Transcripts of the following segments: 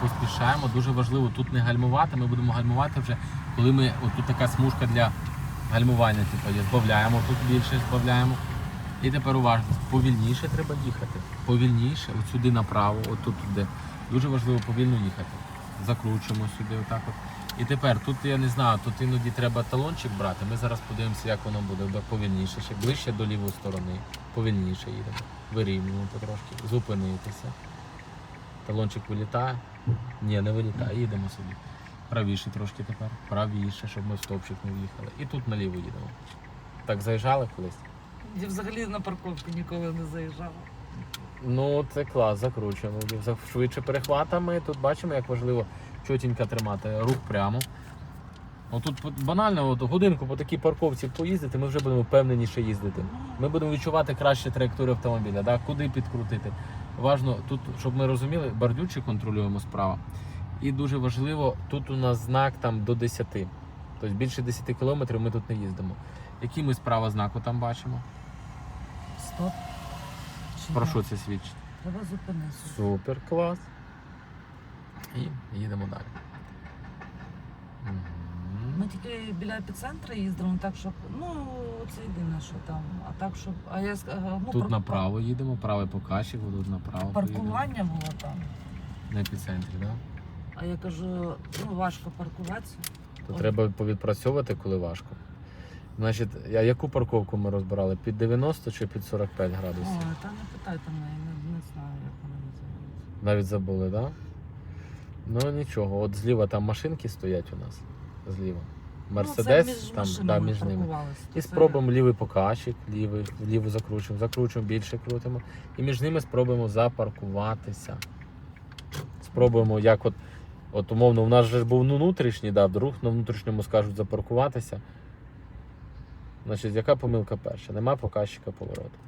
поспішаємо. Дуже важливо тут не гальмувати. Ми будемо гальмувати вже, коли ми отут така смужка для гальмування, типу, є. Збавляємо тут більше, збавляємо. І тепер уважно, повільніше треба їхати. Повільніше, от сюди направо, от тут туди. Дуже важливо повільно їхати. Закручуємо сюди, отак от. І тепер тут я не знаю, тут іноді треба талончик брати. Ми зараз подивимося, як воно Буде повільніше, ще ближче до лівої сторони. Повільніше їдемо. Вирівнюємо потрошки, зупинитися. Талончик вилітає. Ні, не вилітає, їдемо собі. Правіше трошки тепер. Правіше, щоб ми в стовпчик не в'їхали. І тут наліво їдемо. Так заїжджали колись? Я взагалі на парковку ніколи не заїжджала. Ну, це клас, закручуємо. Швидше перехватами. Тут бачимо, як важливо чотенько тримати рух прямо. Отут банально, от годинку по такій парковці поїздити, ми вже будемо впевненіше їздити. Ми будемо відчувати краще траєкторію автомобіля, да? куди підкрутити. Важно тут, щоб ми розуміли, бордюрчик контролюємо справа. І дуже важливо, тут у нас знак там до 10. Тобто більше 10 кілометрів ми тут не їздимо. Який ми справа знаку там бачимо? Стоп. Чи Про що це свідчить? Треба зупинитися. Супер, клас. І їдемо далі. Ми тільки біля епіцентра їздимо, так щоб. Ну, це єдине, що там. А так, щоб. А я ск- ну, Тут пар- направо їдемо, правий показчик, тут направо. поїдемо. Паркування було там. На епіцентрі, так? Да? А я кажу, ну важко паркуватися. То Ой. треба повідпрацьовувати, коли важко. Значить, а яку парковку ми розбирали? Під 90 чи під 45 градусів? Ой, та не питайте мене, не, не знаю, як вона називається. Навіть забули, так? Да? Ну нічого, от зліва там машинки стоять у нас. Зліва. Мерседес, ну, між там да, між ними. І спробуємо лівий покачик, лівий, ліву закручуємо, закручуємо, більше крутимо. І між ними спробуємо запаркуватися. Спробуємо, як от, от умовно, у нас же був ну, внутрішній, да, вдруг на внутрішньому скажуть запаркуватися. Значить, яка помилка перша? Нема показчика повороту.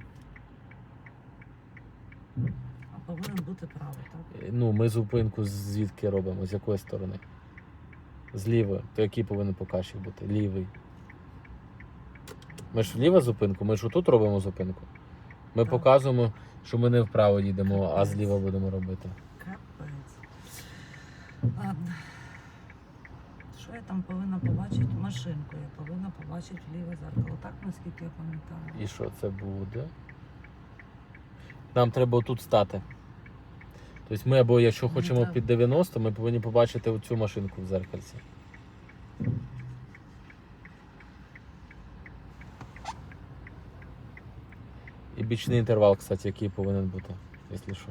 А повинен бути правий, так? Е, Ну, ми зупинку звідки робимо, з якої сторони? З лівої. То який повинен показчик бути? Лівий. Ми ж ліва зупинку, ми ж отут робимо зупинку. Ми Так. показуємо, що ми не вправо їдемо, а зліва будемо робити. Капець. Ладно. Що я там повинна побачити? Машинку я повинна побачити ліве зеркало. Так, наскільки я пам'ятаю. І що це буде? Нам треба отут стати. Тобто ми або якщо Ну, хочемо під 90, ми повинні побачити оцю машинку в зеркальці. І бічний інтервал, кстати, який повинен бути, якщо що.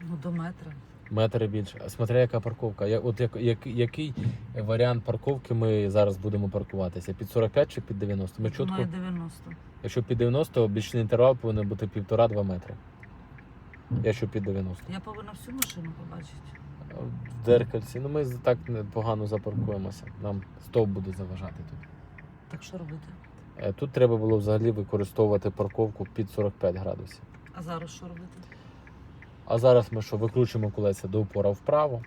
Ну, до метра. Метр і більше. А Смотря яка парковка. Я, от як, як, який варіант парковки ми зараз будемо паркуватися? Під 45 чи під 90? Ми чітко, Має 90. якщо під 90, бічний інтервал повинен бути 1,5-2 метри. Якщо під 90. Я повинна всю машину побачити. В дзеркальці. Ну ми так погано запаркуємося. Нам стовп буде заважати тут. Так що робити? Е, Тут треба було взагалі використовувати парковку під 45 градусів. А зараз що робити? А зараз ми що, викручуємо колеса до упора вправо.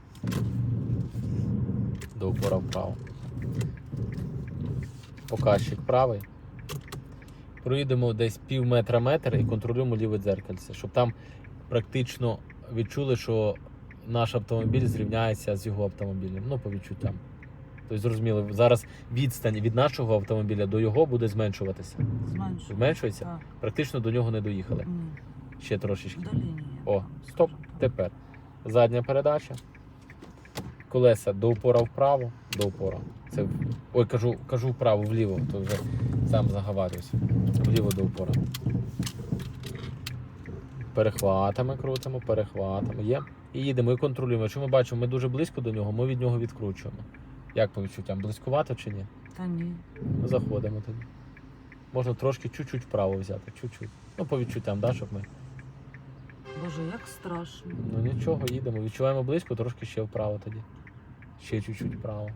До упора вправо. Показчик правий. Проїдемо десь пів метра метр і контролюємо ліве дзеркальце, щоб там практично відчули, що наш автомобіль зрівняється з його автомобілем. Ну, по відчуттям. Тобто, зрозуміло, зараз відстань від нашого автомобіля до його буде зменшуватися. Зменшується. Зменшується? Так. Практично до нього не доїхали. Ні. Ще трошечки. До лінії. О, стоп. Тепер задня передача. Колеса до упора вправо, до упора. Це ой, кажу, кажу вправо, вліво, то вже сам заговарююся. Вліво до упора. Перехватами крутимо, перехватами. Є. І їдемо і контролюємо. Якщо ми бачимо, ми дуже близько до нього, ми від нього відкручуємо. Як по відчуттям? Близькувато чи ні? Та ні. Ми заходимо тоді. Можна трошки чуть-чуть вправо взяти, чуть-чуть. Ну, по відчуттям, да, щоб ми. Боже, як страшно. Ну нічого, їдемо. Відчуваємо близько, трошки ще вправо тоді. Ще чуть-чуть вправо.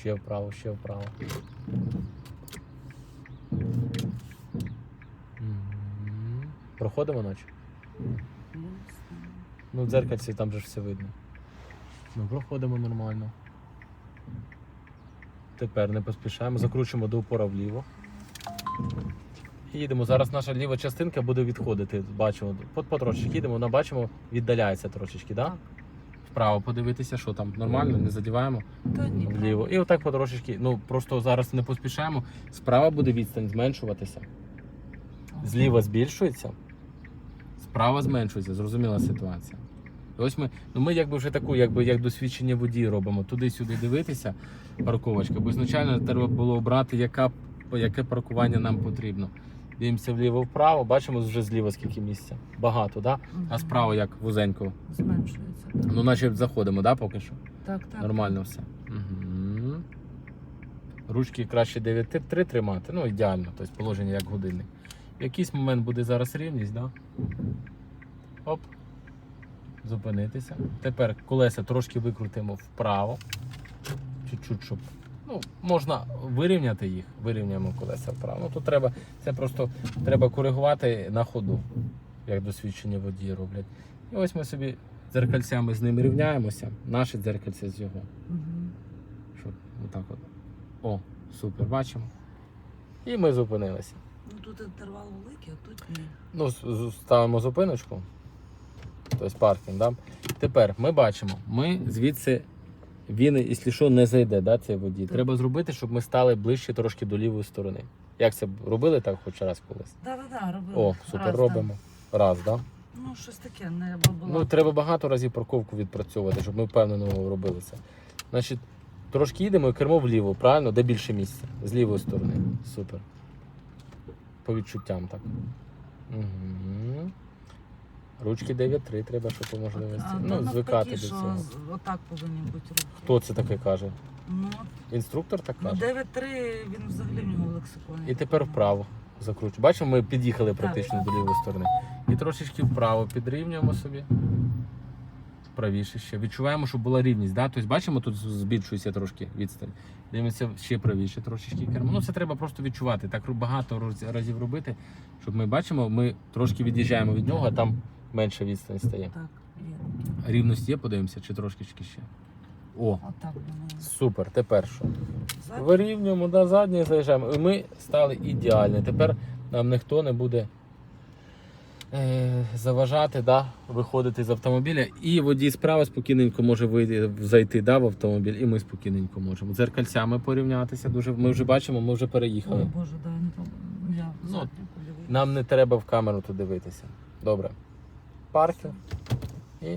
Ще вправо, ще вправо. Проходимо ночі? Ну, в дзеркальці там же ж все видно. Ми проходимо нормально. Тепер не поспішаємо, закручуємо до упора вліво. І їдемо. Зараз наша ліва частинка буде відходити. Бачимо, по- потрошечки їдемо, вона бачимо, віддаляється трошечки, так? Да? Вправо подивитися, що там нормально, не задіваємо вліво. І отак потрошечки, ну просто зараз не поспішаємо. Справа буде відстань зменшуватися. Зліва збільшується, справа зменшується, зрозуміла ситуація. І ось ми, ну ми якби вже таку, якби як досвідчення водії робимо, туди-сюди дивитися, парковочка, бо ізначально треба було обрати, яка, яке паркування нам потрібно. Дивимося вліво-вправо, бачимо вже зліва скільки місця. Багато, да? А справа як вузенько. зменшується. Ну, наче заходимо, да, поки що? так. так. Нормально все. Угу. Ручки краще 9-3 тримати, ну ідеально, тобто положення як годинник. В якийсь момент буде зараз рівність, да? Оп. Зупинитися. Тепер колеса трошки викрутимо вправо. Чуть-чуть, щоб. Ну, можна вирівняти їх, вирівняємо колеса вправо. Ну, тут треба, це просто треба коригувати на ходу, як досвідчені водії роблять. І ось ми собі дзеркальцями з ним рівняємося, наше дзеркальце з його. Щоб отак от. О, супер, бачимо. І ми зупинилися. Ну тут інтервал великий, а тут ні. Ну, з- з- ставимо зупиночку. Тобто паркінг, да? Тепер ми бачимо, ми звідси він, якщо що, не зайде, да, цей водій. Так. Треба зробити, щоб ми стали ближче трошки до лівої сторони. Як це робили так хоч раз колись? Да, да, да, робили. О, супер, Раз, робимо. Раз, да? Да. Ну, щось таке, не було. Ну, треба багато разів парковку відпрацьовувати, щоб ми впевнено робили це. Значить, трошки їдемо і кермо вліво, правильно? Де більше місця? З лівої сторони. Супер. По відчуттям так. Угу. Ручки 9-3 треба, щоб по можливості. А, ну, то звикати навпаки, до цього. Отак повинні бути руки. Хто це таке каже? Ну, Інструктор так ну каже. 9-3 він взагалі в нього в лексиконі. І тепер вправо закручуємо. Бачимо, ми під'їхали практично до лівої сторони. І трошечки вправо підрівнюємо собі. Правіше ще. Відчуваємо, щоб була рівність. Да? Тобто бачимо, тут збільшується трошки відстань. Дивимося ще правіше трошечки кермо. Ну це треба просто відчувати. Так багато разів робити, щоб ми бачимо, ми трошки від'їжджаємо від нього, а там менша відстань стає. Так. Рівність є, подивимося, чи трошечки ще. О, Отак супер. Тепер що? Вирівнюємо, да, заднє заїжджаємо. І ми стали ідеальні. Тепер нам ніхто не буде заважати, да, виходити з автомобіля. І водій справа спокійненько може вийти, зайти да, в автомобіль, і ми спокійненько можемо. Дзеркальцями порівнятися. Дуже, ми вже бачимо, ми вже переїхали. Боже, да, не. Я Ну. Нам не треба в камеру тут дивитися. Добре. Паркінг і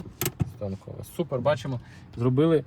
станкове. Супер, бачимо. Зробили